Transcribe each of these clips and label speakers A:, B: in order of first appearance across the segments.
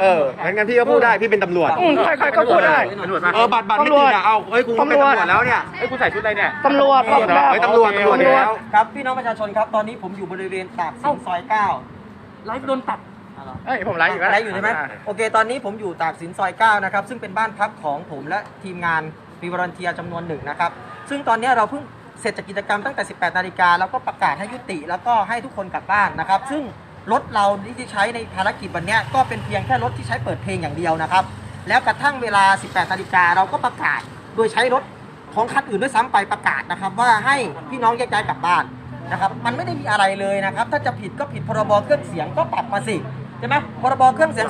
A: เอองั้นงั้นพี่ก็พูดได้พี่เป็นตำรวจ
B: อืมใครๆก็พูดได้
C: ตำรวจมา
A: เออบัตรบัตรไม่ติดอะเอาเฮ้ยกูก็เป็นตำรวจแล้วเนี่ย
C: เฮ้ยคุณใส่ชุดอะไรเนี่ย
B: ตำรวจ
A: ตำรวจเหรอเฮ้ยตำรวจตำรวจอยู่แล้ว
D: ครับพี่น้องประชาชนครับตอนนี้ผมอยู่บริเวณตากสินซอยเก้า
C: ไลฟ์โดนตัด
B: เฮ้ยผมไลฟ์อยู่แล้ว
D: อะไรอยู่ใช่ไหมโอเค ตอนนี้ผมอยู่ตากสินซอยเก้านะครับ ซึ่งเป็นบ้านพักของผมและทีมงานมีวอร์เทียจำนวนหนึ่งนะครับ ซึ่งตอนนี้เราเพิ่งเสร็จจากกิจกรรมตั้งแต่ 18 นาฬิกาแล้วก็ประกาศให้ยุติ แล้วก็ให้ทุกคนกลับบ้านนะครับ ซึ่ง รถเราที่ใช้ในภารกิจวันนี้ก็เป็นเพียงแค่รถที่ใช้เปิดเพลงอย่างเดียวนะครับ แล้วกระทั่งเวลา 18นาฬิกาเราก็ประกาศ โดยใช้รถของคันอื่นด้วยซ้ำไปประกาศนะครับ ว่าให้พี่น้องแยกย้ายกลับบ้านนะครับ มันไม่ได้มีอะไรเลยนะครับ ถ้าจะผิดก็ผิดพรบเครื่องเสียงก็ปรับมาสิใช่ไหมพรบเครื่องเสียง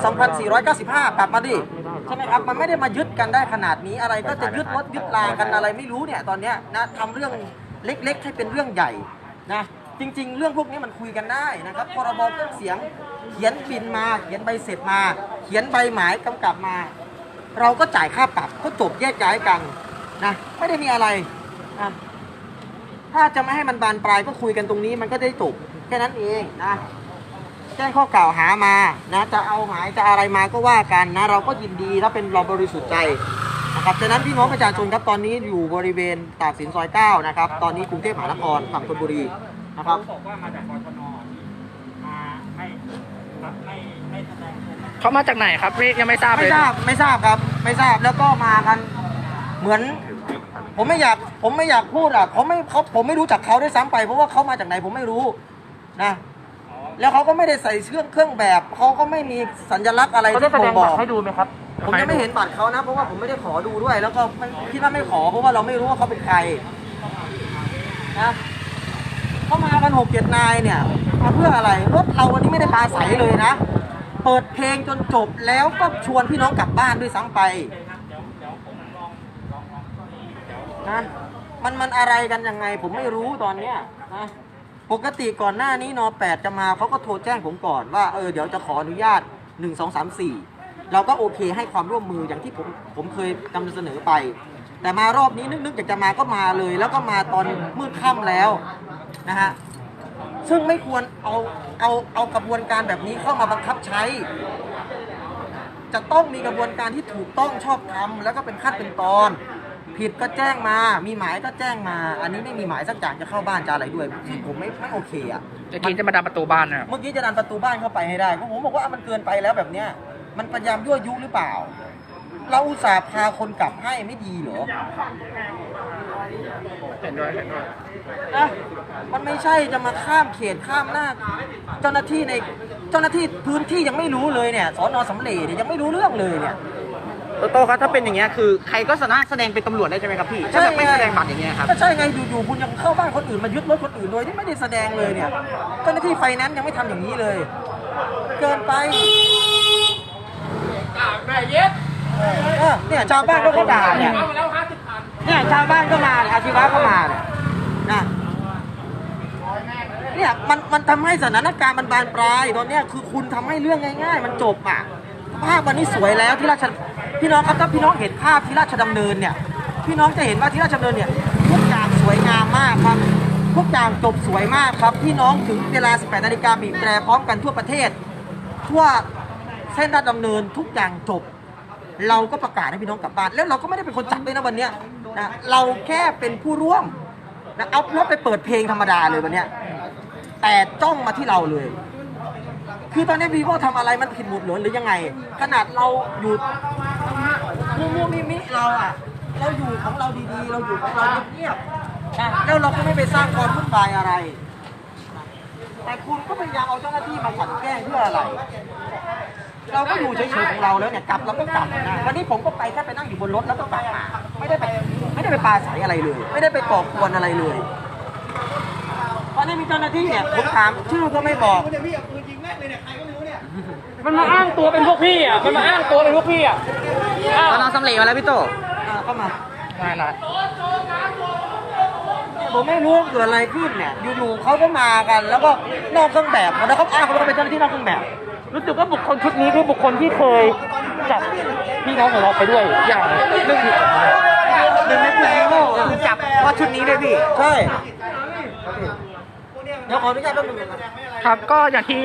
D: 2495 ปรับมาดิใช่ไหมครับ มันไม่ได้มายึดกันได้ขนาดนี้อะไร ก็จะยึดรถยึดลากันอะไรไม่รู้เนี่ยตอนเนี้ยนะทำเรื่องเล็กๆให้เป็นเรื่องใหญ่นะ จริง ๆ เรื่องพวกนี้มันคุยกันได้นะครับพรบเครื่องเสียงเขียนบินมา เขียนใบเสร็จมา เขียนใบหมายกำกับมา เราก็จ่ายค่าปรับก็จบแยกย้ายกันนะไม่ได้มีอะไรนะถ้าจะไม่ให้มันบานปลายก็คุยกันตรงนี้มันก็ได้จบแค่นั้นเองนะแจ้งข้อกล่าวหามานะจะเอาหมายจะอะไรมาก็ว่ากันนะ เราก็ยินดีถ้าเป็นเราบริสุทธิ์ใจนะครับฉะนั้นพี่น้องประชาชนครับตอนนี้อยู่บริเวณตากสินซอยเก้านะครับตอนนี้กรุงเทพมหานครฝั่งธนบุรี นะครับ
C: บอกว่ามาจากกทนมาไม่ครับไม่ไม่แสดงตัว
B: เขามาจากไหนครับไม่ยังไม่ทราบเล
D: ไม่
B: ย
D: ทราบไม่ทราบครับ ไม่ทราบแล้วก็มากัน เหมือน ผมไม่อยากผมไม่อยากพูดอะเขาไม่เขาผมไม่รู้จักเขาด้วยซ้ำไป เพราะว่าเขามาจากไหนผมไม่รู้นะแล้วเขาก็ไม่ได้ใส่เครื่องเครื่องแบบเขาก็ไม่มีสัญลักษณ์อะไร
C: เขาได้
D: ที่
C: แส
D: ผ
C: ด
D: ม
C: ง
D: บ
C: บั
D: อ
C: ต
D: ก
C: รให้ดูไหมครับ
D: ผมยังไม่เห็นบัตรเขานะเพราะว่าผมไม่ได้ขอดูด้วย แล้วก็ไม่คิดว่าไม่ขอเพราะว่าเราไม่รู้ว่าเขาเป็นใครนะ เขามากันหกเจ็ดนายเนี่ยมาเพื่ออะไรรถเราวันนี้ไม่ได้ปลาใสเลยนะ เปิดเพลงจนจบแล้วก็ชวนพี่น้องกลับบ้านด้วยซ้ำไปนะมันมันอะไรกันยังไงผมไม่รู้ตอนเนี้ยนะปกติก่อนหน้านี้นอแปดจะมาเขาก็โทรแจ้งผมก่อนว่าเออเดี๋ยวจะขออนุญาต1 2 3 4เราก็โอเคให้ความร่วมมืออย่างที่ผมผมเคยนำเสนอไป แต่มารอบนี้นึกๆอยากจะมาก็มาเลย แล้วก็มาตอนมืดค่ำแล้ว นะฮะซึ่งไม่ควรเอาเอาเอากระบวนการแบบนี้เข้ามาบังคับใช้ จะต้องมีกระบวนการที่ถูกต้องชอบธรรมแล้วก็เป็นขั้นเป็นตอน ผิดก็แจ้งมา มีหมายก็แจ้งมา อันนี้ไม่มีหมายสักอย่างจะเข้าบ้านจะอะไรด้วยซึ่งผมไม่ไม่โอเคอะ
B: จะกินจะมาดันประตูบ้านนะครับ
D: เมื่อกี้จะดันประตูบ้านเข้าไปให้ได้เพราะผมบอกว่ามันเกินไปแล้วแบบเนี้ยมันพยายามยั่วยุหรือเปล่า เราอุตส่าห์พาคนกลับให้ไม่ดีเหรอ
B: เห็นด้วยเห็นด้วย
D: นะมันไม่ใช่จะมาข้ามเขตข้ามหน้า เจ้าหน้าที่ในเจ้าหน้าที่พื้นที่ยังไม่รู้เลยเนี่ยสอนอสำเร็จเนี่ยยังไม่รู้เรื่องเลยเนี่ย
A: โตโต้ครับถ้าเป็นอย่างเงี้ยคือใครก็สามารถแสดงเป็นตำรวจได้ใช่ไหมครับพี่ถ้าแบบไม่แสดงบัตรอย่างเงี้ยครับ
D: ก็ใช่ไงอยู่ๆคุณยังเข้าบ้านคนอื่นมายึดรถคนอื่นโดยที่ไม่ได้แสดงเลยเนี่ยเจ้าหน้าที่ไฟแนนซ์ยังไม่ทำอย่างนี้เลย เกินไปเออเนี่ยชาวบ้านก็เขาด่าเนี่ย เเนี่ยชาวบ้านก็มาเนี่ยอาชีวะก็มาเนี่ยนะเนี่ยมันมันทำให้สถานการณ์มันบานปลายตอนเนี้ยคือคุณทำให้เรื่องง่าย ๆ มันจบอะภาพวันนี้สวยแล้วที่ราชพี่น้องครับถ้าพี่น้องเห็นภาพที่ราชดำเนินเนี่ย พี่น้องจะเห็นว่าที่ราชดำเนินเนี่ยทุกอย่างสวยงามมากครับทุกอย่างจบสวยมากครับ พี่น้องถึงเวลา 18นาฬิกาบีบแตรพร้อมกันทั่วประเทศ ทั่วเส้นราชดำเนินทุกอย่างจบ เราก็ประกาศให้พี่น้องกลับบ้านแล้วเราก็ไม่ได้เป็นคนจัดด้วยนะวันเนี้ย นะเราแค่เป็นผู้ร่วมนะเอารถไปเปิดเพลงธรรมดาเลยวันเนี้ยแต่จ้องมาที่เราเลย คือตอนนี้พี่ว่าทำอะไรมันผิดหมดหรอหรือยังไง ขนาดเราอยู่มูมูมิมิเราอะเราอยู่ของเราดีๆ เราอยู่ของเราเงียบๆนะแล้วเราก็ไม่ไปสร้างความวุ่นวายอะไร แต่คุณก็พยายามเอาเจ้าหน้าที่มากลั่นแกล้งเพื่ออะไร เราก็อยู่เฉยๆของเราแล้วเนี่ยกลับเราก็กลับนะวันนี้ผมก็ไปแค่ไปนั่งอยู่บนรถแล้วก็กลับมาไม่ได้ไป ไม่ได้ไปปาใสอะไรเลย ไม่ได้ไปก่อกวนอะไรเลยตอนนี้มีเจ้าหน้าที่เนี่ยผมถามชื่อก็ไม่บอก
C: มันมาอ้างตัวเป็นพวกพี่อะ มันมาอ้างตัวเป็นพวกพี่อะอ้าว
A: ตอนนอนสำเร็จมาแล้วพี่โต
D: อ่าเข้ามา
B: ได้ละ
D: ผมไม่รู้เกิดอะไรขึ้นเนี่ย อยู่ๆเขาก็มากัน แล้วก็นอกเครื่องแบบแล้วเขาอ้างว่าเขาเป็นเจ้าหน้าที่นอกเครื่องแบบ
C: รู้สึกว่าบุคคลชุดนี้คือบุคคลที่เคยจับพี่น้องของเราไปด้วยอย่างหนึ่ง
D: ดึงในกลุ่มฮีโร่อะ
A: คือจับเพราะชุดนี้เลยพี่
D: ใช่เดี๋ยวขออนุญาตแป๊บนึง
B: ครับก็อย่างที่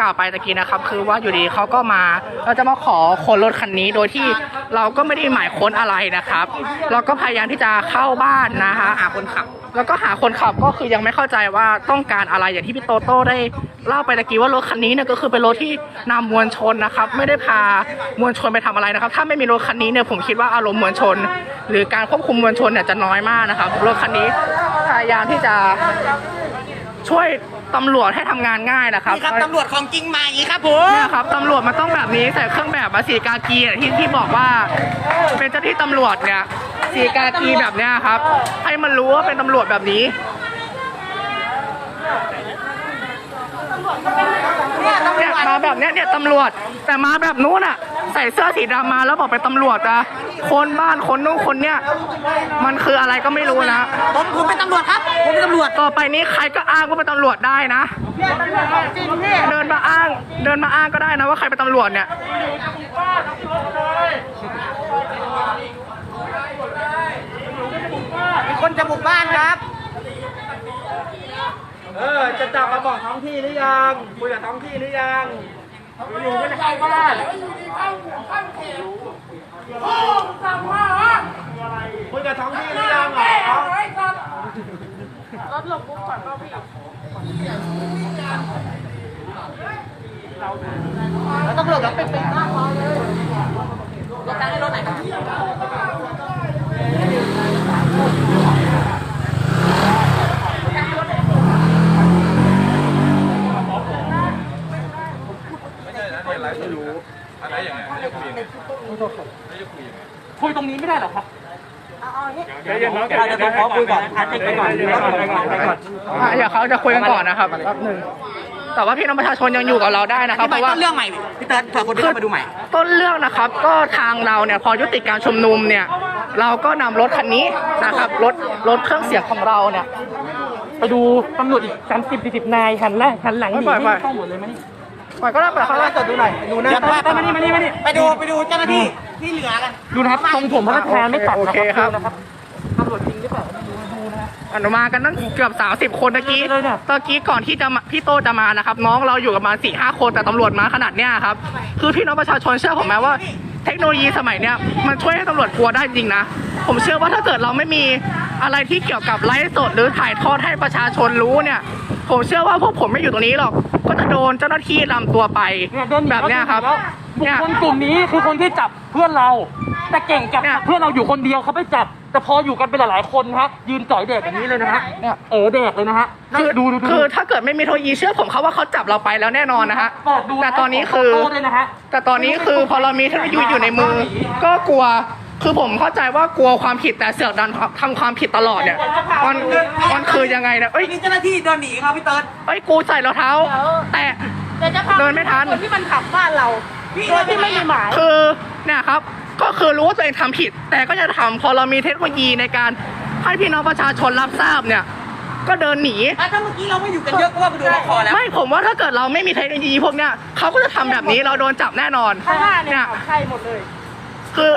B: กล่าวไปตะกี้นะครับ คือว่าอยู่ดีเขาก็มาเราจะมาขอค้นรถคันนี้โดยที่เราก็ไม่ได้หมายค้นอะไรนะครับ เราก็พยายามที่จะเข้าบ้านนะฮะ
A: หาคนขับ
B: แล้วก็หาคนขับก็คือยังไม่เข้าใจว่าต้องการอะไรอย่างที่พี่โตโต้ได้เล่าไปตะกี้ว่ารถคันนี้เนี่ยก็คือเป็นรถที่นำมวลชนนะครับ ไม่ได้พามวลชนไปทำอะไรนะครับ ถ้าไม่มีรถคันนี้เนี่ยผมคิดว่าอารมณ์มวลชน หรือการควบคุมมวลชนเนี่ยจะน้อยมากนะครับรถคันนี้พยายามที่จะช่วยตำรวจให้ทำงานง่ายนะครับ
A: นี่ครับตำรวจของจริงมาอย่างนี้ครับผม
B: เนี่ยครับตำรวจมันต้องแบบนี้ใส่เครื่องแบบมาสีกากีอะที่ที่บอกว่า เป็นเจ้าที่ตำรวจเนี่ย สีกากีแบบเนี้ยครับ ให้มันรู้ว่าเป็นตำรวจแบบนี้
A: เนี่ยตำร
B: เนี่ยว
A: จ
B: มาแบบเนี้ยเนี่ยตำรวจ แต่มาแบบนู้นอะ ใส่เสื้อสีดำมาแล้วบอกเป็นตำรวจอะคนบ้านคนนู้นคนเนี้ยมันคืออะไรก็ไม่รู้นะ
A: ผมผมเป็นตำรวจครับผมเป็นตำรวจ
B: ต่อไปนี้ใครก็อ้างว่าเป็นตำรวจได้นะเดินมาอ้าง เดินมาอ้างก็ได้นะว่าใครเป็นตำรวจเนี่ย
A: มี คนจะบุกบ้านครับ
C: เออ จะจับมาบอกท้องที่หรือยังคุยกับท้องที่หรือยังอยู่ไม่ได้เข้าบ้านคุยกับท้องที่หรือยังเหรอ
A: แล้วตำรวจเราเป็นเป็นมากพอเลยรถตั้งในรถไหนครับ
C: คุยตรงนี้ไม่ได้เหรอครับ
D: เดี๋ยวผมขอคุยก่อนอะไปก่อนไปก่อนไปก่อนไปก่อน
B: อะเดี๋ยวเขาจะคุยกันก่อนนะครับแป๊บหนึ่งแต่ว่าพี่น้องประชาชนยังอยู่กับเราได้นะครับ
A: ที่
B: เพ
A: ไป
B: ราะว่า
A: ต้นเรื่องใหม่พี่เติร์ดเผื่อคนที่เข้ามาดูใหม่
B: ต้นเรื่องนะครับ ก็ทางเราเนี่ยพอยุติการชุมนุมเนี่ย เราก็นำรถคันนี้นะครับรถรถเครื่องเสียงของเราเนี่ย
C: ไปดูตำรวจอีกสามสิบสี่สิบนายหันแรกหันหลังหนี
B: ปล่อยปล่อย
C: ไม่ต้องหมดเลยไหม
B: ปล่อยก็ได้ปล่อยเขาได้
D: จดดูหน่อยดูหน้า
A: เดี๋ยวไป
C: ไปมานี่มานี่มานี่
A: ไปดูไปดูเจ้าหน้าที่ที่เหลือกัน
C: ดูนะครับทรงผมพระราชทานไม่ตัด
B: โอ
C: นะ
B: เค
C: ค
B: ครั
C: รับบดูนะครับตำรวจจริงหรือเปล่าดูดูนะ
B: อนุมากันตั้งเกือบ 30 คนตะกี้
C: เลยเนี่ย
B: ตะกี้ก่อนที่จะมาพี่โตจะมานะครับ น้องเราอยู่กับมาสี่ห้าคนแต่ตำรวจมาขนาดเนี้ยครับ คือพี่น้องประชาชนเชื่อผมไหมว่าเทคโนโลยีสมัยเนี้ยมันช่วยให้ตำรวจกลัวได้จริงนะ ผมเชื่อว่าถ้าเกิดเราไม่มีอะไรที่เกี่ยวกับไลฟ์สดหรือถ่ายทอดให้ประชาชนรู้เนี่ย ผมเชื่อว่าพวกผมไม่อยู่ตรงนี้หรอก ก็จะโดนเจ้าหน้าที่ลำตัวไป
C: เนี่ยเดินหนี
B: แบบเนี้ยครับ
C: แล้วบุค
B: เนี่ย
C: คลกลุ่มนี้คือคนที่จับเพื่อนเรา แต่เก่งจับ
B: เนี่ย
C: เพื่อนเราอยู่คนเดียวเขาไม่จับ แต่พออยู่กันเป็นหลายๆคนฮะยืนจ่อยเด็กอย่างนี้เลยนะฮะ
B: เนี่ย
C: เออเด็กเลยนะฮะ
B: คือ
C: ดูดูดู
B: คือถ้าเกิดไม่มีเทคโนโลยีเชื่อผมเขาว่าเขาจับเราไปแล้วแน่นอนนะฮะ
C: เปิดดูะ
B: แต่ตอนนี้คือ
C: โต้ด้วยนะฮะ
B: แต่ตอนนี้คือพอเรามีเทคโนโลยีอยู่ในมือ ก็กลัว คือผมเข้าใจว่ากลัวความผิดแต่เสือกดันทำความผิดตลอดเนี่ยมันมันคือยังไงเนี่ยเอ้ย
A: นี่เจ้าหน้าที่เดินหนีครับพี่เติร์ด
B: เอ้ยกูใส่รองเท้า แต่
E: เดี๋ยวจะพา
B: เดินไม่ทัน
E: คนที่มันขับบ้านเราโดยที่ไม่มีหมาย
B: คือเนี่ยครับก็คือรู้ว่าตัวเองทำผิด แต่ก็จะทำพอเรามีเทคโนโลยีในการให้พี่น้องประชาชนรับทราบเนี่ย ก็เดินหนี
A: อะถ้าเมื่อกี้เราไม่อยู่กันเยอะก็ว่าไปดูละครแล้ว
B: ไม่ผมว่าถ้าเกิดเราไม่มีเทคโนโลยีพวกเนี้ยเขาก็จะทำแบบนี้เราโดนจับแน่นอน
E: ข้างหน้าเนี่ยใช่หมดเลย
B: คือ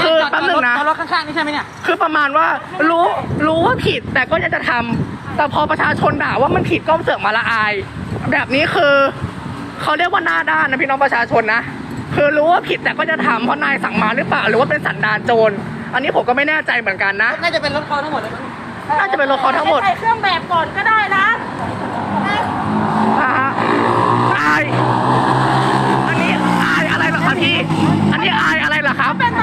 B: คือแป๊บหนึงนะ
A: จอดรถข้างๆนี่ใช่ไหมเนี่ย
B: คือประมาณว่ารู้รู้ว่าผิดแต่ก็ยังจะทำแต่พอประชาชนด่าว่ามันผิดก็เสือกมาละอาย แบบนี้คือเขาเรียกว่าหน้าด้านนะพี่น้องประชาชนนะคือรู้ว่าผิดแต่ก็จะทำเพราะนายสั่งมาหรือเปล่าหรือว่าเป็นสันดานโจรอันนี้ผมก็ไม่แน่ใจเหมือนกันนะ
A: น่าจะเป็นรถเขาทั้งหมดเลยมั้ง
B: น่าจะเป็นรถเขาทั้งหมด
E: ใส่เครื่องแบบก่อนก็ได้นะ
B: นะฮะอาย อันนี้อายอะไรเหรอครับพี่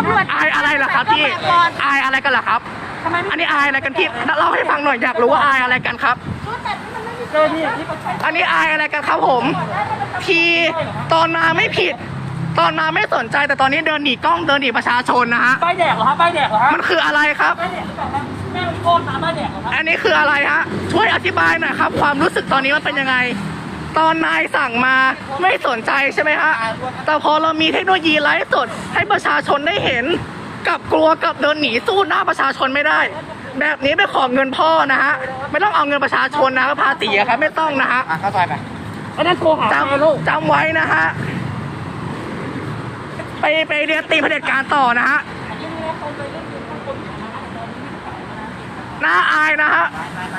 B: ำ
E: รวจ
B: อายอะไรเหรอครับพี่
E: ใส่เคองแบบก่อน
B: อายอะไรกันเหรอครับ
E: ทำไม
B: อันนี้อายอะไรกันพี่เล่าให้ฟังหน่อยอยากรู้ว่าอายอะไรกันครับ
E: ชุดแต่มันไม่มี
C: เจ้าหน้าที่ที่
B: อันนี้อายอะไรกันครับผมทีตอนมาไม่ผิด ตอนมาไม่สนใจแต่ตอนนี้เดินหนีกล้องเดินหนีประชาชนนะฮะ
C: ป้ายแดกเหรอฮะป้ายแดกเหรอฮะ
B: มันคืออะไรครับ
C: ป้ายแดกหรือเปล่าครับแม่โคตรน้ำป้ายแดกเหรอครับ
B: อันนี้คืออะไรฮะช่วยอธิบายหน่อยครับ ความรู้สึกตอนนี้มันเป็นยังไง ตอนนายสั่งมาไม่สนใจใช่ไหมฮะ แต่พอเรามีเทคโนโลยีไลฟ์สดให้ประชาชนได้เห็นกลับกลัวกลับเดินหนีสู้หน้าประชาชนไม่ได้ แบบนี้ไปขอเงินพ่อนะฮะ ไม่ต้องเอาเงินประชาชนนะภาษีอะครับไม่ต้องนะฮะ
A: อะเข้าใจไป
C: อันนั้นโทรหา
B: จ
C: ใครลูกำ
B: จำไว้นะฮะ ไปไปเรียนตีเผด็จการต่อนะฮะน่าอายนะฮะ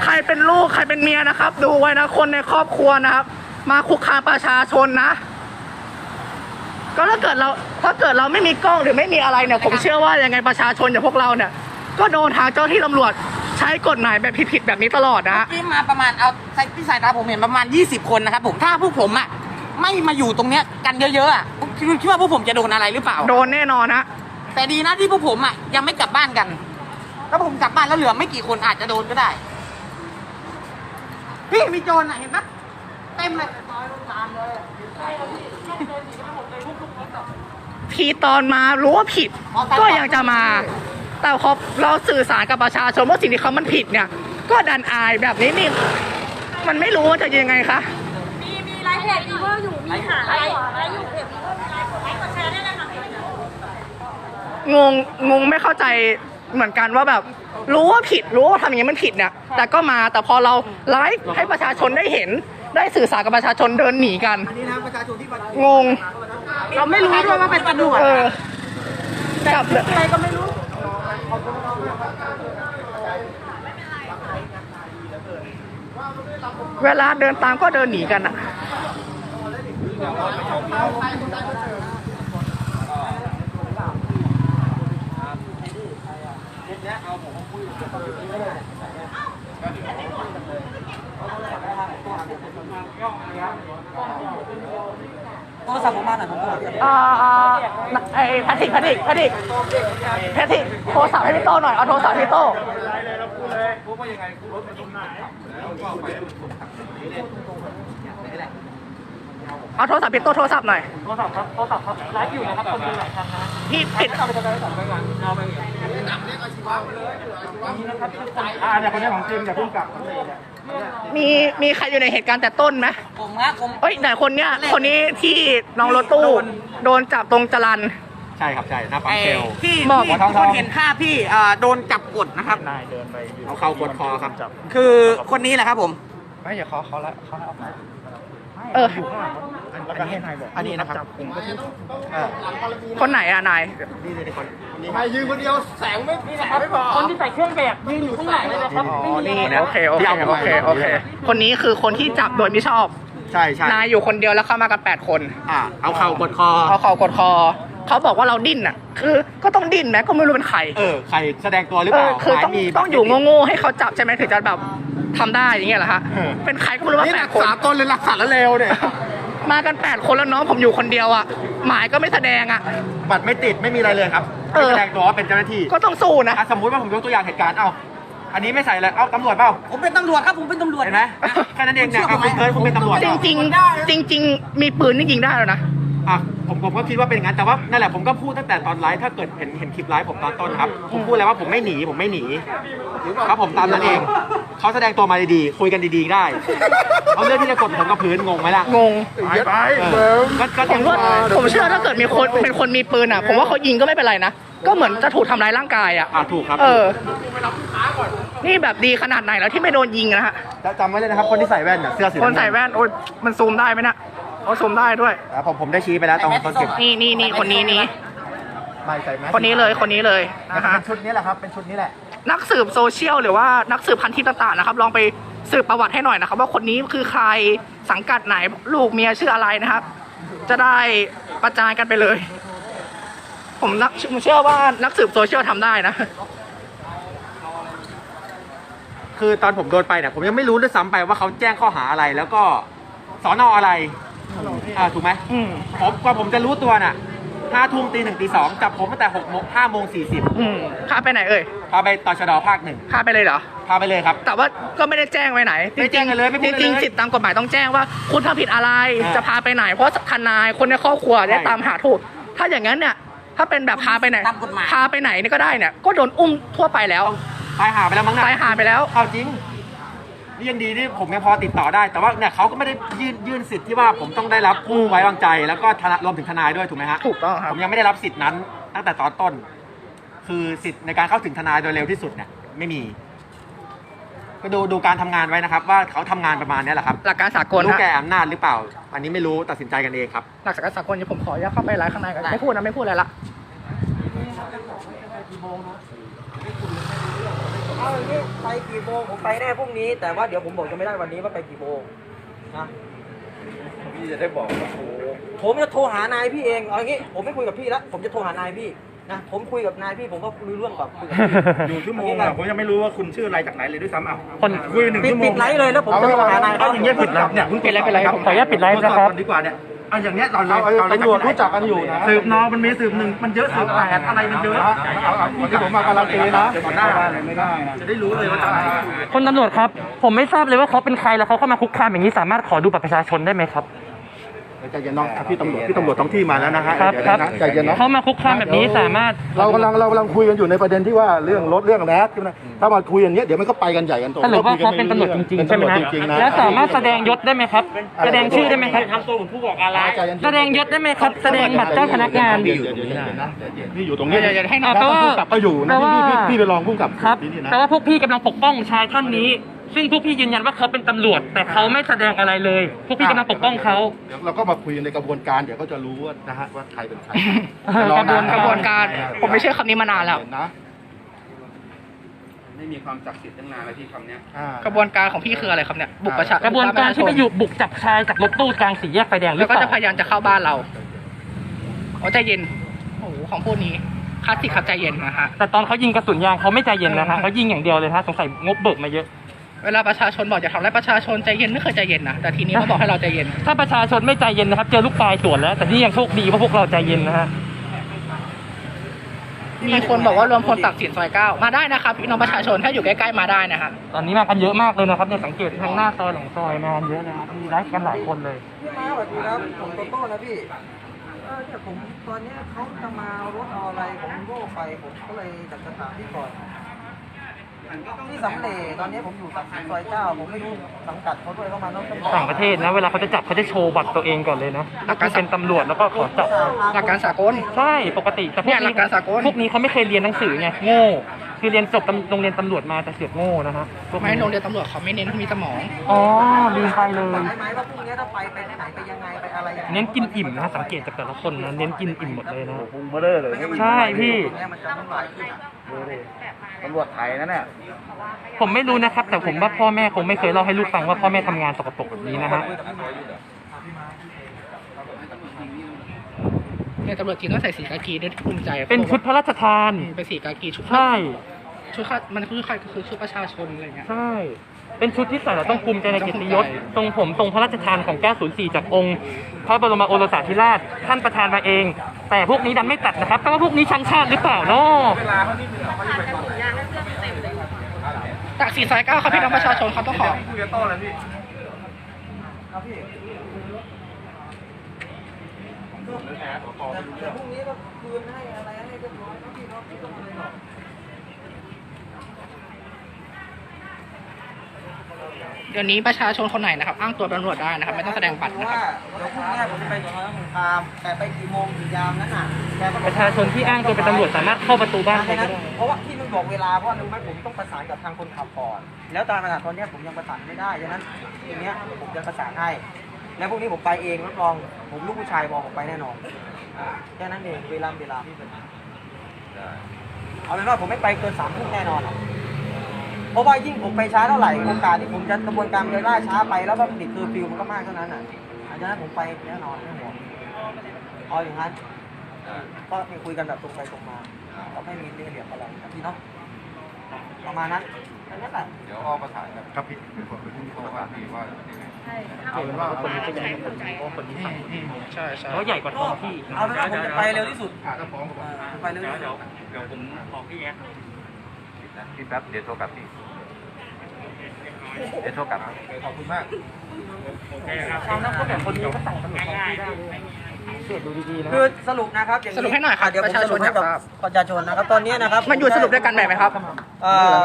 B: ใครเป็นลูกใครเป็นเมียนะครับ ดูไว้นะคนในครอบครัวนะครับ มาคุกคามประชาชนนะ ก็ถ้าเกิดเราถ้าเกิดเราไม่มีกล้องหรือไม่มีอะไรเนี่ย ผมเชื่อว่ายังไงประชาชนอย่างพวกเราเนี่ย ก็โดนทางเจ้าที่ตำรวจใช้กฎหมายแบบผิดๆแบบนี้ตลอดนะฮะ
A: ที่มาประมาณเอาใส่ที่สายตาผมเห็นประมาณ 20 คนนะครับผมถ้าพวกผมอะไม่มาอยู่ตรงเนี้ยกันเยอะๆอะคิดคิดว่าพวกผมจะโดนอะไรหรือเปล่า
B: โดนแน่นอนนะ
A: แต่ดีนะที่พวกผมอะยังไม่กลับบ้านกันถ้าผมกลับบ้านแล้วเหลือไม่กี่คนอาจจะโดนก็ได้ พี่มีโจรอะเห็นปะ เต็มเลย
B: ทีตอนมารู้ว่าผิด ก็ยังจะมา แต่พอเราสื่อสารกับประชาชนว่าสิ่งที่เขามันผิดเนี่ย ก็ดันอายแบบนี้นี่มันไม่รู้ว่าจะยังไงคะ
E: มีมีไลฟ์เพจอีเวอร์อยู่มีหาไลฟ์ไลฟ์อยู่เพจอีเวอร์ไลฟ์กดแชร์ได้เลยค่ะ
B: งงงงไม่เข้าใจเหมือนกันว่าแบบ รู้ว่าผิดรู้ว่าทำอย่างนี้มันผิดเนี่ยแต่ก็มาแต่พอเราไลฟ์ให้ประชาชนได้เห็น ได้สื่อสารกับประชาชนเดินหนีกัน
D: อันนี้นะประชาชนที่มา
B: งง
E: เราไม่รู้ด้วยว่าเป็นตำรวจ
B: เออกับ
E: อะไรก็ไม่รู้
B: เวลาเดินตามก็เดินหนีกันอะ
D: โทรศัพท์ผมมาหน่อยผมโทร
B: อ่าอ่าไอ้แพทริกแพทริกแพทริกแพทริกโทรศัพท์ให้พี่โต้หน่อย เอาโทรศัพท์ให้พี่โต้เอาโทรศัพท์พี่โต้โทรศัพท์หน่อย
C: โทรศัพท์ครับ โทรศัพท์ครับไลฟ์อยู่นะครับคนดูหลายครั้งนะ
B: พี่ปิด
C: อ่าเนี่ยคนนี้ของจริงอย่าเพิ่งกลับ
B: มีมีใครอยู่ในเหตุการณ์แต่ต้นไหม
A: ผมนะผม
B: เอ้ยไหนคนเนี้ยคนนี้ที่น้องรถตู้ โดนจับตรงจรัน
F: ใช่ครับใช่หน้าปั๊มเชล
A: ที่
B: บอก
A: ที่
F: ทอง
A: คน
F: ๆ
A: เห็นภาพพี่อ่าโดนจับกดนะครับ
C: นายเดินไปยืน
F: เอาเข่ากดคอครับ
A: คือคนนี้แหละครับผม
C: ไม่อย่าเขาเขาละเขาละออกมา
B: เออ
C: แล้วก็ให้นายบอก
F: อันนี้นะครับ
C: จับผมก็ที่
B: คนไหนอะนาย
F: นี่เลยคน
C: คนที่ใส่เครื่องแบบยืนอยู่ข้างหลังเลยนะครับ
B: อ๋อนี่โอเคโอเคโอเคโอเค คนนี้คือคนที่จับโดยไม่ชอบ
F: ใช่ใช่
B: นายอยู่คนเดียวแล้วเข้ามากันแปดคน
F: อ่าเอาเข่ากดคอ
B: เอาเขากดคอเขาบอกว่าเราดิ้นอะ คือก็ต้องดิ้นแม้ก็ไม่รู้เป็นใคร
F: เออใครแสดงตัวหรือ
B: เอ
F: เป
B: อ
F: ล่า
B: คือต้อง
F: หมายมี
B: ต้องอยู่โง่ๆให้เขาจับใช่ไหมถึงจะแบบทำได้อย่างเงี้ยเหรอฮะเป็นใครก็ไม่รู้ว่า
F: นี่
B: แป
F: แหละ
B: ดคน
F: สากลเลยหลักสัตว์แล้วเร็วเนี่ย
B: มากันแปดคนแล้วน้องผมอยู่คนเดียวอะ หมายก็ไม่แสดงอะ
F: บัตรไม่ติดไม่มีอะไรเลยครับ
B: เอ
F: ไม่
B: อ
F: แสดงตัวว่าเป็นเจ้าหน้าที่
B: ก็ต้องสู้นะ
F: อะสมมุติว่าผมยกตัวอย่างเหตุการณ์เอ้าอันนี้ไม่ใส่เลยเอ้าตำรวจเปล่า
A: ผมเป็นตำรวจครับผมเป็นตำรวจ
F: เห็นไหมแค่นั้นเองเนี่ยเอาคุณเคยคุณเป็นตำรวจ
B: จริงๆจริง ๆ มีปืนนี่ยิงได้แล้วนะ
F: อะผมผมก็คิดว่าเป็นอย่างนั้นแต่ว่านั่นแหละผมก็พูดตั้งแต่ตอนไลฟ์ถ้าเกิดเห็นเห็นคลิปไลฟ์ผมตอนต้นครับผมพูดแล้วว่าผมไม่หนีผมไม่หนีครับผมตามนั้นเองเขาแสดงตัวมาดีๆคุยกันดีๆได้ เอาเรื่องที่จะกดผมกับพื้นงงไหมล่ะ
B: งง
F: ไปเออก็ก็
B: ผ
F: ยั
B: ม
F: ง
B: ว่าผมเชื่อถ้าเกิดมีคนเป็นคนมีปืนอะ ผมว่าเขายิงก็ไม่เป็นไรนะ ก็เหมือนจะถูกทำร้ายร่างกายอะ
F: อะถูกครับ
B: เออ นี่แบบดีขนาดไหนแล้วที่ไม่โดนยิงนะฮะ
F: จะจำไว้เลยนะครับ คนที่ใส่แว่นน่ะเสื้อสี
B: คนใส่แว่น โอ้ยมันซูมได้ไหมเนะเขาซูมได้ด้วย
F: แล้วผมผมได้ชี้ไปแล้วตรงต้นคลิป
B: นี่นี่นี่คนนี้นี่
F: ไม่ใส่แมส
B: คนนี้เลย คนนี้เลยนะฮะ
F: เป็นชุดนี้แหละครับ เป็นชุดนี้แหละ
B: นักสืบโซเชียลหรือว่านักสืบพันทิปต่างๆนะครับ ลองไป สืบประวัติให้หน่อยนะครับ ว่าคนนี้คือใครสังกัดไหนลูกเมียชื่ออะไรนะครับ จะได้ประจานกันไปเลย ผมนักผมเชื่อว่านักสืบโซเชียลทำได้นะ
F: คือตอนผมโดนไปเนี่ยผมยังไม่รู้ด้วยซ้ำไปว่าเขาแจ้งข้อหาอะไรแล้วก็สอนออะไรอ่าถูกไหม
B: อืม
F: ผมกว่าผมจะรู้ตัวน่ะ ห้าทุ่มตีหนึ่งตีสองจับผมตั้งแต่หกโมงห้าโมงสี่สิบ
B: อืมพาไปไหนเอ่ย
F: พาไปตชดภาคหนึ่ง
B: พาไปเลยเหรอ
F: พาไปเลยครับ
B: แต่ว่าก็ไม่ได้แจ้งไว้ไหน
F: ไม่แจ้งกันเลยไม่พูด
B: จ
F: เลย
B: ริงๆสิทธิตามกฎหมายต้องแจ้งว่า คุณทำผิดอะไร
F: อ่า
B: จะพาไปไหน เพราะทนายคนในครอบครัวได้
F: ใช่
B: ตามหาถูกถ้าอย่างนั้นเนี่ยถ้าเป็นแบบพาไปไหน
A: ตามกฎหมาย
B: พาไปไหนนี่ก็ได้เนี่ยก็โดนอุ้มทั่วไปแล้ว
F: ตายหาไปแล้วมั้งน่ะ
B: ตายหาไปแล้ว
F: เอาจริง นี่ยังดีที่ผมยังพอติดต่อได้ แต่ว่าเนี่ยเขาก็ไม่ได้ยื่นยื่นสิทธิ์ที่ว่าผมต้องได้รับผู้ไว้วางใจ แล้วก็ทนายรวมถึงทนายด้วยถูกไหมฮะ
B: ถูกต้องครับ
F: ผมยังไม่ได้รับสิทธิ์นั้น ตั้งแต่ตอนต้น คือสิทธิ์ในการเข้าถึงทนายโดยเร็วที่สุดเนี่ยไม่มี ก็ดูดูการทำงานไว้นะครับ ว่าเขาทำงานประมาณเนี้ยแหละครับ
B: หลักการสากล
F: รู้
B: นะ
F: แก่อำนาจหรือเปล่า อันนี้ไม่รู้ตัดสินใจกันเองครับ
B: หลักการสากลเดี๋ยวผมขออนุญาตเข้าไปไลฟ์ข้างในก่อนไม่พูดนะไม่พูดอะไรละ
D: เอาอย่างนี้ไปกี่โมงผมไปแน่พรุ่งนี้ แต่ว่าเดี๋ยวผมบอกจะไม่ได้วันนี้ว่าไปกี่โมงนะพี่จะได้บอกผมจะโทรหานายพี่เองเอาอย่างงี้ผมไม่คุยกับพี่แล้วผมจะโทรหานายพี่นะผมคุยกับนายพี่ผมก็รู้เรื่องกับคุยกับพี่
F: อยู่ชั่วโมงอะผมยังไม่รู้ว่าคุณชื่ออะไรจากไหนเลยด้วยซ้ำอะ
C: คน
F: คุยหนึ่ง
D: ปิด
F: ชั่วโม
D: ปิ
F: ง
D: ดไลฟ์เลยแล้วผมจะโทรหานาย
F: เอา
D: เขา
F: อย่างเงี้ยผิดแล้วเนี่ยคุณ
B: ปิดไลฟ์ปิดไลฟ์
F: ครับ
C: ขออนุญาตปิดไลฟ์นะครับ
F: ดีกว่าเนี่ยเอาอย่างเงี้ยเราเรา
G: เอาเอาตำรวจรู้จักกันอยู่นะ
F: สืบนอมันมีสืบหนึ่งมันเยอะสืบแปดอะไรมันเยอะ
G: เอาเอาวันนี้ผมมาการันตีนะ
F: ก่อนหน้า
G: ไม่ได้นะ
F: จะได้รู้เลยว่าจะอะไร
C: คนตำรวจครับ ผมไม่ทราบเลยว่าเขาเป็นใครแล้วเขาเข้ามาคุกคามอย่างนี้สามารถขอดูบัตรประชาชนได้ไหมครับ
G: ใจเย็นน้อง
F: พี่ตำรวจพี่ตำรวจท้องที่มาแล้วนะฮะ
C: ครับ
F: เดี๋ยว
C: ครับ
F: นะ
G: ใจเย็นเนาะ
C: เขามาคุกคามแบบนี้สามารถ
G: เรากำลังเรากำลังคุยกันอยู่ในประเด็นที่ว่าเรื่องรถเรื่องแรดใช่ไหมถ้ามาคุยอย่างเงี้ยเดี๋ยวมันก็ไปกันใหญ่กันโต
C: สรุปว่าเขาเป็นตำรวจจริงๆใช่ไหม
G: เป็น
C: ฮะ
G: ตำรวจจริงๆนะ
C: แล้วสามารถแสดงยศได้ไหมครับ แสดงชื่อได้ไหมครับ
F: ทำตัวเหมือนผู้บอกอะไร
G: ใจเย็นๆ
C: แสดงยศได้ไหมครับ แสดงบัตรเจ้าพนักงาน
G: เดี๋ยวเดี๋ยวเดี๋ยวเดี๋ยวนะเดี๋ยวพี่อยู่ตรงนี้
B: เดี๋ยวเดี๋ยวให้น้อง
C: แปลว่า
G: ผู้กำกับก็อยู่นะ
C: แปลว่า
G: พี่พี่พี่ไปลองผู้กำกับ
C: ครับ
G: ที่นี่นะ
C: แต่ว่าพวกพี่กำลังปกป้องชายท่านนี้ ซึ่งพวกพี่ยืนยันว่าเขาเป็นตำรวจ แต่เขาไม่แสดงอะไรเลย พวกพี่กำลังปกป้องเขา
G: เดี๋ยวเราก็มาคุยในกระบวนการเดี๋ยวก็จะรู้ว่านะฮะว่าใครเป็นใคร
C: เออกระบวน
B: กระบวนการ ผมไม่เชื่อคำนี้มานานแล้ว
G: เห็นนะ
F: ไม่มีความศักดิ์สิทธิ์ตั้งนานแล้วที่คำเนี้ย
G: อ่าก
B: ระบวนการของพี่คืออะไรครับเนี่ยบุกประชาก
C: ระบวนการที่ไปอยู่บุกจับชายจากรถตู้กลางสี่แยกไฟแดงหรื
B: แล้
C: อ
B: ว
C: เป
B: ก็
C: ล่า
B: จะพยายามจะเข้าบ้านเราโอ้ใจเย็นโอ้โหของพวกนี้คลาสสิกครับใจเย็นนะฮะ
C: แต่ตอนเขายิงกระสุนยางเขาไม่ใจเย็นนะฮะเขายิงอย่างเดียวเลยฮะสงสัยงบเบิกมาเยอะ
B: เวลาประชาชนบอกจะทำอะไรายประชาชนใจเย็นไม่เคยใจเย็นนะแต่ทีนี้เขาบอกให้เราใจเย็น
C: ถ้าประชาชนไม่ใจเย็นนะครับ เจอลูกปลายสวนแล้ว แต่นี่ยังโชคดีเพราะพวกเราใจเย็นนะฮะ
B: มีคนบอกว่ารวมพลตักสินซอยเก้ามาได้นะครับพี่น้องประชาชนถ้าอยู่ใกล้ๆมาได้นะฮะ
C: ตอนนี้มากันเยอะมากเลยนะครับเนี่ยสังเกตทางหน้าซอยหลังซอยมากันเยอะนะครับมีไลฟ์กันหลายคนเลย
D: พี่มาสวัสดีครับผมโตโต้นะพี่เออเนี่ยผมตอนเนี้ยเขาจะมาเอารถเอาอะไรผมโง่ไปผมก็เลยอยากจะถามพี่ก่อน ที่สำเร็จตอนนี้ผมอยู่ตักสินซอยเก้าผมไม่รู้สังกัดเขาด้วยเข้ามาต้อง
C: ต่างประเทศนะ เวลาเขาจะจับเขาจะโชว์บัตรตัวเองก่อนเลยนะแล้วก็เป็นตำรวจแล้วก็ขอจับ
B: หลักการสากล
C: ใช่ปกติแต่พว
B: เนี่
C: ก
B: ยหลั
C: นี้
B: กการสากล
C: พวกนี้เขาไม่เคยเรียนหนังสือไงโง่ คือเรียนจบตำโรงเรียนตำรวจมาแต่เสือกโง่นะฮะพวก
B: ไม่โรงเรียนตำรวจเขาไม่เน้นมีสมอง
C: อ๋อลืมไปเลย
D: ได้ไหมว่าพรุ่งนี้ถ้าไปไปที่ไหนไปยังไงไปอะไรยังไง
C: เน้นกินอิ่มนะสังเกตจากแต่ละคนนะเน้นกินอิ่มหมดเลยนะ
G: พุงเบอร์เร่อเลย
C: ใช่พี่
D: ตรงเนี้ยมันจะวุ่นวายขึ้น
G: ตำรวจไทยนะเนี่ย
C: ผมไม่รู้นะครับ แต่ผมว่าพ่อแม่คงไม่เคยเล่าให้ลูกฟังว่าพ่อแม่ทำงานสกปรกแบบนี้นะฮะ
B: เนี่ยตำรวจจีนต้องใส่สีกากีด้วยภูมิใจ
C: เป็นชุดพระราชทาน
B: อืมเป็นสีกากีชุด
C: ใช่
B: ชุดข้ามันคือใครคือชุดประชาชนอะไรเงี้ย
C: ใช่ เป็นชุดที่ใส่แล้วต้องภูมิใจในเกียรติยศทรงผมทรงพระราชทานของ904จากองค์ พระบรมโอรสาธิราชท่านประธานมาเอง แต่พวกนี้ดันไม่ตัดนะครับแปลว่าพวกนี้ชังชาติหรือเปล่าเนาะ
B: ตักสีสายเก้าครับพี่น้องประชาชนเขาต้องขอ
D: ครับพี่ แต่พรุ่งนี้ก็คืนให้อะไรให้เรียบร้อยครับพี่เนาะไม่ต้องอะไรหรอก
B: เดี๋ยวนี้ประชาชนคนไหนนะครับ อ้างตัวเป็นตำรวจได้นะครับ ไม่ต้องแสดงบัตร
D: เพราะ
B: นะค
D: ว่า
B: รับ
D: เดี๋ยวพรุ่งนี้ผมจะไปสอนอสงคราม แต่ไปกี่โมงกี่ยามนั้นน่ะแกก็บอก
C: ประชาชนที่อ้างตัวเป็นตำรวจสามารถเข้าประตูบ้าน
D: เพ
C: ได้
D: ราะ
C: ก็
D: นั้น
C: ได้
D: เพราะว่าที่มันบอกเวลาเพราะอะไรรู้ไหมผมต้องประสานกับทางคนขับก่อน แล้วตามประสานตอนเนี้ยผมยังประสานไม่ได้ดังนั้นทีเนี้ยผมจะประสานให้ แล้วพรุ่งนี้ผมไปเองรับรอง ผมลูกผู้ชายบอกผมไปแน่นอนแค่นั้นเองเวลาเวลาพี่เป็นเอาเป็นว่าผมไม่ไปเกินสามทุ่มแน่นอนอะเพราะว่ายิ่งผมไปช้าเท่าไหร่โอกาสที่ผมจะกระบวนการมันจะล่าช้าไปแล้วก็ติดคือฟิวมันก็มากเท่านั้นอะอาจารย์ผมไปแน่นอนไม่ห่วงเอาอย่างนั้นก็มีคุยกันแบบตรงไปตรงมาเราไม่มีเรื่องเหลี่ยมอะไรครับพี่เนาะประมาณนั้นอันนั้นแหละ
G: เดี๋ยวออกประสานกันครับพี่เป็นคนเป็นที่ประสานพี่ว่า
C: เอาเป็นว่าคนนี้ก็ใหญ่กว่าคนนี้เพราะคนนี้สั่ง
B: ใช่ใช่
C: เขาใหญ่กว่าท้องที่
D: เอาเป็นว่าผมจะไปเร็วที่สุด
G: อ่าถ้าพร้อมก็
D: เออผมไปเร็วที่สุด
C: เดี๋ยวผมบอกพี่แอ๊
G: พี่แป๊บเดี๋ยวโทรกลับพี่เดี๋ยวโทรกลับขอบคุณมาก
C: ความนักก็แบบคนนี้ก็สั่งตำรวจท้องที่ได้เลยเสียดูดีๆนะ
D: คือสรุปนะครับ
B: สรุปให้หน่อยครับ
D: เดี๋ยวผม
B: ประชา
D: ส
B: ช
D: รุ
B: น
D: ปให้กับ
B: กทราบ
D: ประชาชนนะครับ ตอนนี้นะครับ
B: มาอยู่สรุปด้วยกันไหมครับ
D: เอ่อ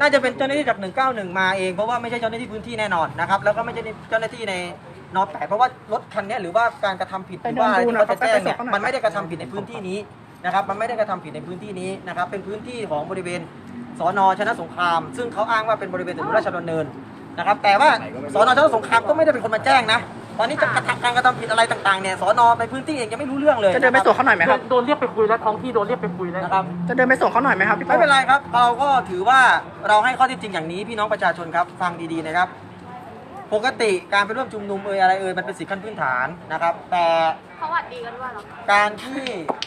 D: น่าจะเป็นเจ้าหน้าที่จาก 191 มาเอง เพราะว่าไม่ใช่เจ้าหน้าที่พื้นที่แน่นอนนะครับ แล้วก็ไม่ใช่เจ้าหน้าที่ในนอแปดเพราะว่ารถคันเนี้ยหรือว่าการกระทำผิดหรือว่าอะไรที่เขาจะแจ้งเนี่ยมันไม่ได้กระทำผิดในพื้นที่นี้นะครับ มันไม่ได้กระทำผิดในพื้นที่นี้นะครับ เป็นพื้นที่ของบริเวณสอนอชนะสงคราม ซึ่งเขาอ้างว่าเป็นบริเวณถนนราชดำเนินนะครับ แต่ว่าสอนอชนะสงครามก็ไม่ได้เป็นคนมาแจ้งนะ ตอนนี้จะกระทำการกระทำผิดอะไรต่างๆเนี่ยสอนอในพื้นที่เองยังไม่รู้เรื่องเลย
B: จะเดินไปส่งเขาหน่อยไหมครับ
C: โดนเรียกไปคุยแล้วท้องที่โดนเรียกไปคุยแล้ว
D: นะครับ
B: จะเดินไปส่งเขาหน่อยไหมครับพี่
D: ไม่เป็นไรครับ เราก็ถือว่าเราให้ข้อเท็จจริงอย่างนี้พี่น้องประชาชนครับฟังดีๆนะครับ ปกติการไปร่วมชุมนุมเอ่ยอะไรเอ่ยมันเป็นสิทธิขั้นพื้นฐานนะครับ แต่
E: เขาหวัดดีกันด้วยเหรอ
D: การที่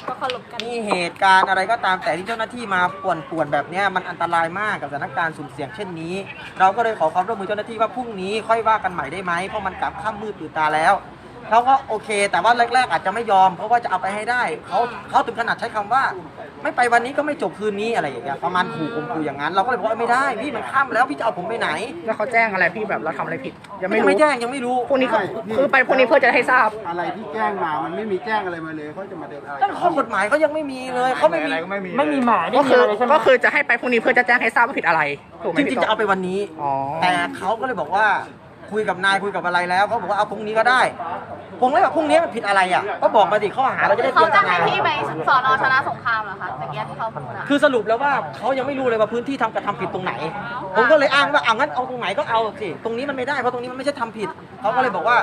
E: ก็เคารพกัน
D: มีเหตุการณ์อะไรก็ตามแต่ที่เจ้าหน้าที่มาป่วนป่วนๆแบบเนี้ยมันอันตรายมากกับสถานการณ์สุ่มเสี่ยงเช่นนี้ เราก็เลยขอความร่วมมือเจ้าหน้าที่ว่าพรุ่งนี้ค่อยว่ากันใหม่ได้ไหมเพราะมันกลับค่ำมืดตื่นตาแล้ว เขาก็โอเค แต่ว่าแรก ๆ อาจจะไม่ยอม เพราะว่าจะเอาไปให้ได้เขาเขาถึงขนาดใช้คำว่า ไม่ไปวันนี้ก็ไม่จบคืนนี้อะไรอย่างเงี้ยประมาณขู่ข่มขู่อย่างนั้น เราก็เลยบอกว่าไม่ได้พี่มันค่ำแล้วพี่จะเอาผมไปไหน
B: แล้วเขาแจ้งอะไรพี่แบบเราทำอะไรผิด ยังไม่
D: ยัง
B: รู้
D: ไม่แจ้งยังไม่รู้
B: พวกนี้เขาคือไปพวกนี้เพื่อจะให้ทราบ
G: อะไรที่แจ้งมา มันไม่มีแจ้งอะไรมาเลยเขาจะมาเดินอะไร
D: ตั้งข้อกฎหมายเขายังไม่มีเลยเขาไม่มี
C: ไม่มีหมายไม่
B: ก็
C: มี
B: คือ
C: อะไรใช่ไหม
B: ก็คือจะให้ไปพรุ่งนี้เพื่อจะแจ้งให้ทราบว่าผิดอะไรถูกไหม
D: จ
B: พี่
D: ริงๆ
B: โต
D: จะเอาไปวันนี้
B: อ๋อ
D: แต่เขาก็เลยบอกว่าคุยกับนายคุยกับอะไรแล้วเขาบอกว่าเอาพรุ่งนี้ก็ได้ ผมเลยบอกพรุ่งนี้มันผิดอะไรอะ ก็บอกมาดิข้อหาเราจะได้เต
E: เขา
D: รียม
E: จะ
D: ทำ
E: ให้
D: งาน
E: พี่ไปสอนอชนะสงครามเหรอคะแต่กี้ที่เขาพูดอะ
D: คือสรุปแล้วว่าเขายังไม่รู้เลยว่าพื้นที่ทำกระทำผิดตรงไหน ผมก็เลยอ้างว่าเอางั้นเอาตรงไหนก็เอาสิ ตรงนี้มันไม่ได้เพราะตรงนี้มันไม่ใช่ทำผิด เขาก็เลยบอกว่า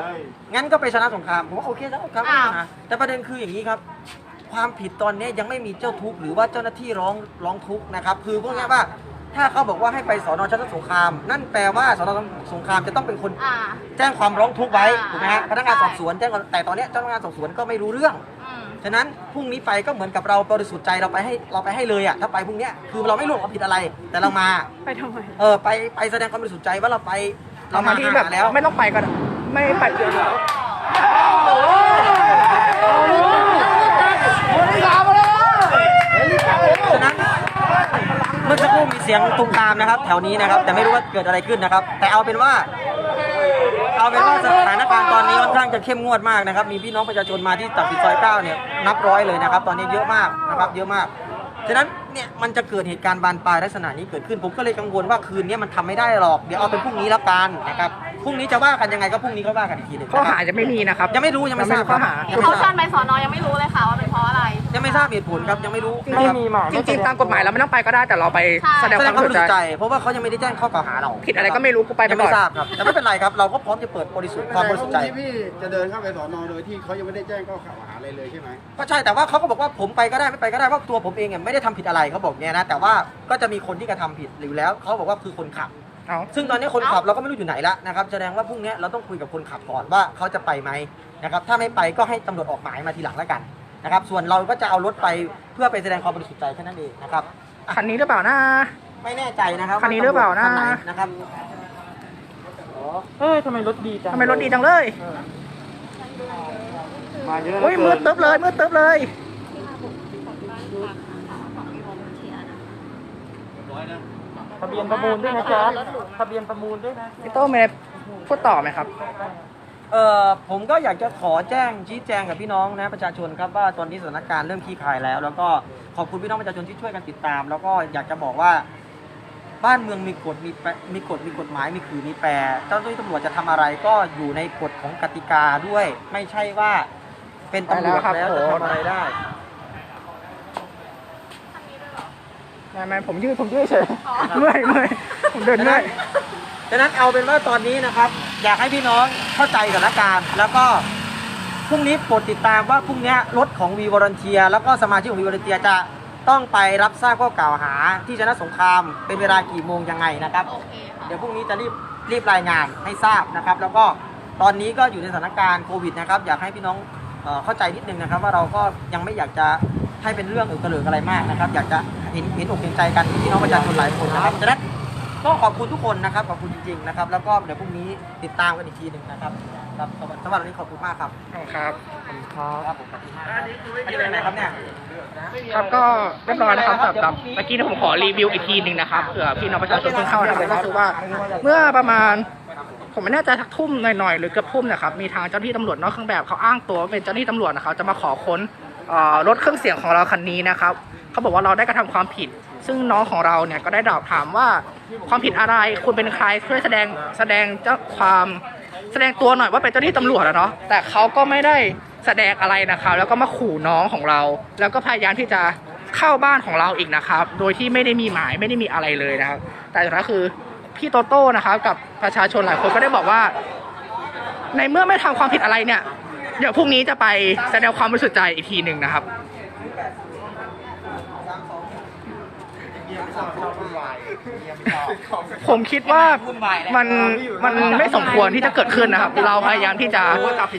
D: งั้นก็ไปชนะสงคราม ผมว่าโอเคแล้วครับไม่มีปัญหาแต่ประเด็นคืออย่างนี้ครับ ความผิดตอนนี้ยังไม่มีเจ้าทุกข์หรือว่าเจ้าหน้าที่ร้องร้องทุกข์นะครับ คือพวกนี้ว่า ถ้าเขาบอกว่าให้ไปสอนอชนะสงคราม นั่นแปลว่าสอนอสงครามจะต้องเป็นคน
E: อ่า
D: แจ้งความร้องทุกข์ไว้
E: อ่า
D: ถูกไหมฮะพนักงานสอบสวนแจ้งความแต่ตอนเนี้ยเจ้าพนักงานสอบสวนก็ไม่รู้เรื่อง
E: อืม
D: ฉะนั้นพรุ่งนี้ไปก็เหมือนกับเราบริสุทธิ์ใจเราไปให้เราไปให้เลยอะถ้าไปพรุ่งเนี้ยคือเราไม่รู้ว่าผิดอะไร แต่เรามา
E: ไปทำไม
D: เออไปไปแสดงความบริสุทธิ์ใจว่าเราไป
B: เรา
D: เรา
B: มา
D: มา
B: ที่แบบ
D: หาแล้ว
B: ไม่ต้องไปก็ได้ไม่ไปเดี๋ยว
D: ฉะนั้น เมื่อสักครู่มีเสียงตุ้มตามนะครับ แถวนี้นะครับ แต่ไม่รู้ว่าเกิดอะไรขึ้นนะครับ แต่เอาเป็นว่า เอาเป็นว่าสถานการณ์ตอนนี้ค่อนข้างจะเข้มงวดมากนะครับ มีพี่น้องประชาชนมาที่ตักสินซอยเก้าเนี่ยนับร้อยเลยนะครับ ตอนนี้เยอะมากนะครับเยอะมากฉะนั้นเนี่ยมันจะเกิดเหตุการณ์บานปลายลักษณะนี้เกิดขึ้นผมก็เลยกังวลว่าคืนนี้มันทำไม่ได้หรอกเดี๋ยวเอาเป็นพรุ่งนี้แล้วกันนะครับพรุ่งนี้จะว่ากันยังไงก็พรุ่งนี้ก็ว่ากันอีกทีหนึ่ง
B: ข้อ
D: นะครับ
B: หาจะไม่มีนะครับ
D: ยังไม่รู้ยังไม่ทราบ
B: ข้อหา
D: ยังไม่
E: เขา
D: ท
E: เชิ
D: ราบ
E: ญไปสอนอยังไม่รู้เลยค่ะว่าเป็นเพราะอะไร
D: ยังไม่ทราบเหตุผลครับยังไม่รู้
C: ไม่มีหมาย
B: จริงๆตามกฎหมายเราไม่ต้องไปก็ได้แต่เราไป
E: ใช่
B: แสดง
D: แส
B: ค
D: ด
B: วางม
D: ความ
B: บ
D: บ
B: ริ
D: ริ
B: สุ
D: สุ
B: ท
D: ท
B: ธิ์
D: ธิ์
B: ใจ
D: ใจ เพราะว่าเขายังไม่ได้แจ้งข้อกล่าวหาเรา
B: ผิดอะไรก็ไม่รู้กูไปไป
D: ยัง
B: ก่
D: ไม่
B: อน
D: ทราบครับแต่ไม่เป็นไรครับเราก็พร้อมจะเปิดบริสุทธิ์ความบริสุทธิ์ใจ
G: ที่พี่จะเดินเข้าไปสอนอโดยที่เขายังไม่ได้แจ้งข้อกล่าวหาอะไรเลยใช่ไหม
D: ก็ใช่แต่ว่าเขาก็บอกว่าผมไปก็ได้ไม่ไปก็ได้เพราะตัวผมเองเนี่ยไม่ได้ทำผิดอะไรเขาบอกเนี่ยนะแต่ว่าก็จะมีคนที่กระทำผิดอยู่แล้วเขาบอกว่าคือคนขับ
B: เอา
D: ซึ่งตอนนี้คนขับเราก็ไม่รู้อยู่ไหนละนะครับแสดงว่าพรุ่งนี้เราต้องคุยกับคนขับก่อนว่าเขาจะไปไหมนะครับถ้าไม่ไปก็ให้ตำรวจออกหมายมาทีหลังแล้วกัน นะครับ ส่วนเราก็จะเอารถไปเพื่อไปแสดงความบริสุทธิ์ใจแค่นั้นเองนะครับ
B: คันนี้หรือเปล่านะ
D: ไม่แน่ใจนะครับ
B: คันนี้หรือเปล่านะ
D: คัไหนะครับ
C: เฮ้ยทำไมรถดีจัง
B: ทำไมรถดีจังเลย
G: มาเยอะ
B: อุ้ยมืดตึ๊บเลยมืดตึ๊บเลย
C: ทะเบียนประมูลด้วยนะจ๊ะทะเบียนประมูลด้วยนะ
B: พี่โต้เมย์พูดต่อไหมครับ
D: เอ่อผมก็อยากจะขอแจ้งชี้แจงกับพี่น้องนะประชาชนครับว่าตอนนี้สถานการณ์เริ่มคลี่คลายแล้ว แล้วก็ขอบคุณพี่น้องประชาชนที่ช่วยกันติดตาม แล้วก็อยากจะบอกว่า บ้านเมืองมีกฎมีแปรมีกฎมีกฎหมายมีขือมีแปรเจ้าหน้าที่ตำรวจจะทำอะไรก็อยู่ในกฎของกติกาด้วย ไม่ใช่ว่าเป็นตำรวจ
B: ไปแล้วครับ
D: แล้วจะ
B: ผม
D: ทำอะไรได้
B: ไม่ไม่ผมยืดผมยืดเฉยเมื่อยเมื่อยผมเดินเมื่อย
D: ดังนั้นเอาเป็นว่าตอนนี้นะครับ อยากให้พี่น้องเข้าใจสถานการณ์แล้วก็พรุ่งนี้โปรดติดตามว่าพรุ่งนี้รถของวีวอร์เทีย แล้วก็สมาชิกของวีวอร์เทียจะต้องไปรับทราบข้อกล่าวหาที่ชนะสงครามเป็นเวลากี่โมงยังไงนะครับ
E: โอเคค่ะ
D: เดี๋ยวพรุ่งนี้จะรีบรีบรายงานให้ทราบนะครับ แล้วก็ตอนนี้ก็อยู่ในสถานการณ์โควิดนะครับ อยากให้พี่น้องเอ่อเข้าใจนิดนึงนะครับ ว่าเราก็ยังไม่อยากจะให้เป็นเรื่องอึกกระเลิกอะไรมากนะครับ อยากจะเห็นเห็นอกเห็นใจกันพี่น้องประชาชนหลายคนนะครับฉะนั้น ก็ขอบคุณทุกคนนะครับ ขอบคุณจริงๆนะครับ แล้วก็เดี๋ยวพรุ่งนี้ติดตามกันอีกทีหนึ่งนะครับครับสำหรับสำหรับวันนี้ขอบคุณมากครับ
B: ครับ
D: ครับผมขอบคุณมากอันนี้เป็นไหนครับเนี่ย
B: ครับก็เรียบร้อยนะครับสำหรับเมื่อกี้ผมขอรีวิวอีกทีหนึ่งนะครับเผื่อพี่น้องประชาชนเพิ่งเข้านะครับก็คือว่าเมื่อประมาณผมไม่แน่ใจทักทุ่มหน่อยๆหรือเกือบทุ่มนะครับมีทางเจ้าหน้าที่ตำรวจนอกเครื่องแบบเขาอ้างตัวว่าเป็นเจ้าหน้าที่ตำรวจนะครับจะมาขอค้นเอ่อรถเครื่องเสียงของเราคันนี้นะครับเขาบอกว่าเราได้กระทำความผิด ซึ่งน้องของเราเนี่ยก็ได้ดอบถามว่าความผิดอะไรคุณเป็นใครช่วยแสดงแสดงเจ้าความแสดงตัวหน่อยว่าเป็นเจ้าหน้าที่ตำรวจอะเนาะแต่เขาก็ไม่ได้แสดงอะไรนะครับแล้วก็มาขู่น้องของเรา แล้วก็พยายามที่จะเข้าบ้านของเราอีกนะครับ โดยที่ไม่ได้มีหมายไม่ได้มีอะไรเลยนะครับ แต่สุดท้ายคือพี่โตโต้นะครับกับประชาชนหลายคนก็ได้บอกว่า ในเมื่อไม่ทำความผิดอะไรเนี่ย เดี๋ยวพรุ่งนี้จะไปแสดงความบริสุทธิ์ใจอีกทีหนึ่งนะครับ ผมคิดว่ามันมันไม่สมควรที่จะเกิดขึ้นนะครับ เราพยายามที่จะ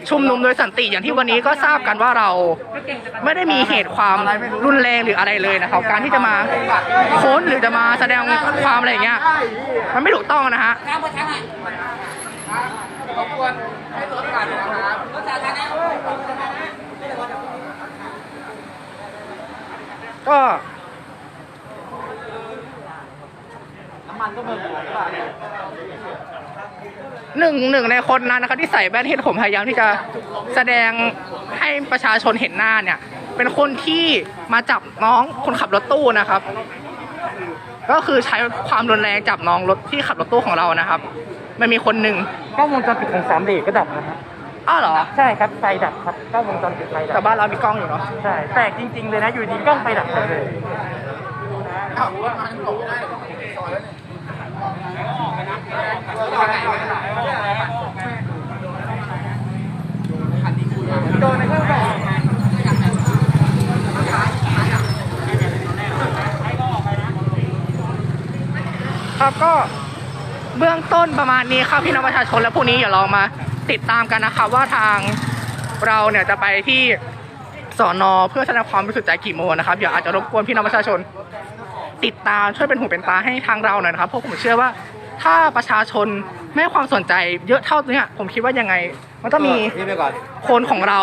B: ชุมนุมโดยสันติอย่างที่วันนี้ก็ทราบกันว่าเราไม่ได้มีเหตุความรุนแรงหรืออะไรเลยนะครับ การที่จะมาค้นหรือจะมาแสดงความอะไรอย่างเงี้ยมันไม่ถูกต้องนะฮะ
A: ข้ามประชันอะรบกวนให้รถผ่านนะครับรถสาธารณะ
B: ก็ หนึ่งหนึ่งในคนนั้นนะคะที่ใส่แว่นที่ผมพยายามที่จะแสดงให้ประชาชนเห็นหน้าเนี่ย เป็นคนที่มาจับน้องคนขับรถตู้นะครับ ก็คือใช้ความรุนแรงจับน้องรถที่ขับรถตู้ของเรานะครับมันมีคนหนึ่ง
C: กล้องวงจรปิดของสามเหลก็ดับนะฮะ
B: อ้าวเหรอ
C: ใช่ครับไฟดับครับกล้องวงจรปิดไฟดั
B: แต่
C: บ
B: บ้านเรามีกล้องอยู่เนาะ
C: ใช่แปลกจริงๆเลยนะอยู่ดีกล้องไฟดับหมดเลย
B: ครับก็เบื้องต้นประมาณนี้ครับพี่น้องประชาชนและพรุ่งนี้อย่าลองมาติดตามกันนะครับว่าทางเราเนี่ยจะไปที่สอนอเพื่อแสดงความบริสุทธิ์ใจกี่โมงนะครับอย่าอาจจะรบกวนพี่น้องประชาชน ติดตามช่วยเป็นหูเป็นตาให้ทางเราหน่อยนะครับเพราะผมเชื่อว่า ถ้าประชาชนไม่ให้ความสนใจเยอะเท่าเนี้ยผมคิดว่ายังไง มันต้องมี
F: นี่ไปก่อน
B: คนของเรา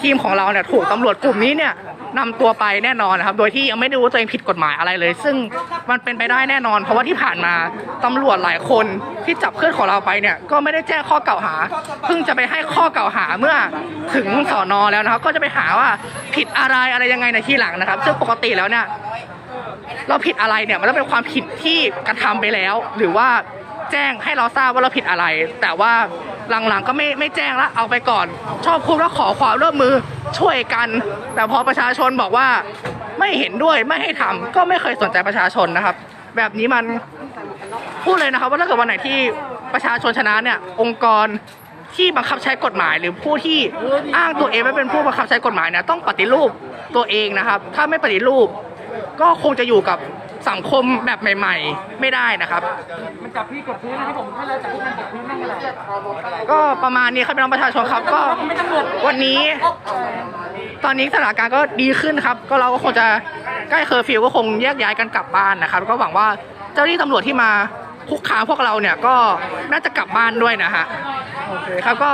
B: ทีมของเราเนี่ยถูกตำรวจกลุ่มนี้เนี่ยนำตัวไปแน่นอนนะครับ โดยที่ยังไม่รู้ว่าตัวเองผิดกฎหมายอะไรเลย ซึ่งมันเป็นไปได้แน่นอน เพราะว่าที่ผ่านมาตำรวจหลายคนที่จับเพื่อนของเราไปเนี่ยก็ไม่ได้แจ้งข้อกล่าวหา เพิ่งจะไปให้ข้อกล่าวหาเมื่อถึงสอนอแล้วนะครับ ก็จะไปหาว่าผิดอะไรอะไรยังไงในที่หลังนะครับ ซึ่งปกติแล้วเนี่ย เราผิดอะไรเนี่ยมันต้องเป็นความผิดที่กระทำไปแล้ว หรือว่าแจ้งให้เราทราบว่าเราผิดอะไร แต่ว่าหลังๆก็ไม่ไม่แจ้งละเอาไปก่อน ชอบพูดว่าขอความร่วมมือช่วยกัน แต่พอประชาชนบอกว่าไม่เห็นด้วยไม่ให้ทำก็ไม่เคยสนใจประชาชนนะครับ แบบนี้มันพูดเลยนะครับ ว่าถ้าเกิดวันไหนที่ประชาชนชนะเนี่ย องค์กรที่บังคับใช้กฎหมาย หรือผู้ที่อ้างตัวเองว่าเป็นผู้บังคับใช้กฎหมายเนี่ยต้องปฏิรูปตัวเองนะครับ ถ้าไม่ปฏิรูป ก็คงจะอยู่กับสังคมแบบใหม่ ๆ ไม่ได้นะครับ
C: มันจับพี่กดพื้นนะที่ผมให้เราจับพี่มันกดพื้นนั่งอะไร
B: ก็ประมาณนี้ครับพี่น้องประชาชนครับ ก็วันนี้ ตอนนี้สถานการณ์ก็ดีขึ้นครับ ก็เราก็คงจะใกล้เคอร์ฟิวก็คงแยกย้ายกันกลับบ้านนะครับ ก็หวังว่าเจ้าหน้าที่ตำรวจที่มาคุกคามพวกเราเนี่ยก็น่าจะกลับบ้านด้วยนะฮะโอเคครับก็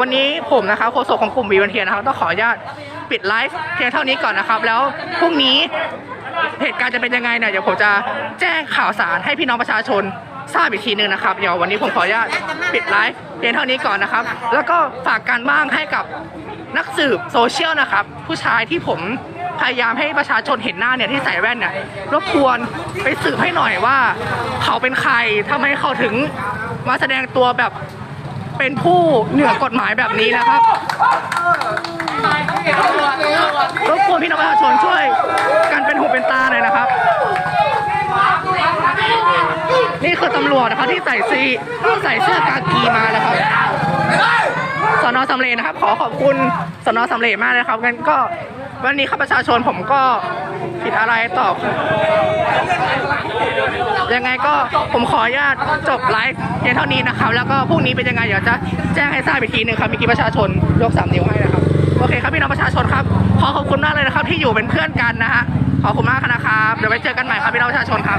B: วันนี้ผมนะครับโฆษกของกลุ่มวีวันเทียนะครับต้องขออนุญาตปิดไลฟ์เพียงเท่านี้ก่อนนะครับ แล้วพรุ่งนี้ เหตุการณ์จะเป็นยังไงเนี่ยเดี๋ยวผมจะแจ้งข่าวสารให้พี่น้องประชาชนทราบอีกทีหนึงนะครับเดี๋ยววันนี้ผมขออนุญาตปิดไลฟ์เพียงเท่านี้ก่อนนะครับ แล้วก็ฝากการบ้างให้กับนักสืบโซเชียลนะครับ ผู้ชายที่ผมพยายามให้ประชาชนเห็นหน้าเนี่ยที่ใส่แว่นเนี่ยรบกวนไปสืบให้หน่อยว่า เขาเป็นใครทำไมเขาถึงมาแสดงตัวแบบ เป็นผู้เหนือกฎหมายแบบนี้นะครับรบกวนพี่น้องประชาชนช่วย กันเป็นหูเป็นตาหน่อยนะครับ นี่คือตำรวจนะครับที่ใส่ซีใส่เสื้อกากีมานะครับสนสำเร็จนะครับ ขอขอบคุณสนสำเร็จมากเลยครับงั้นก็ วันนี้ข้าประชาชนผมก็ผิดอะไรตอบ ยังไงก็ผมขออนุญาตจบไลฟ์เพียงเท่านี้นะครับ แล้วก็พรุ่งนี้เป็นยังไงเดี๋ยวจะแจ้งให้ทราบอีกทีหนึ่งครับมีกี่ประชาชนยกสามนิ้วให้นะครับ โอเคครับพี่น้องประชาชนครับ ขอขอบคุณมากเลยนะครับที่อยู่เป็นเพื่อนกันนะฮะขอบคุณมากนะครับ เดี๋ยวไปเจอกันใหม่ครับพี่น้องประชาชนครับ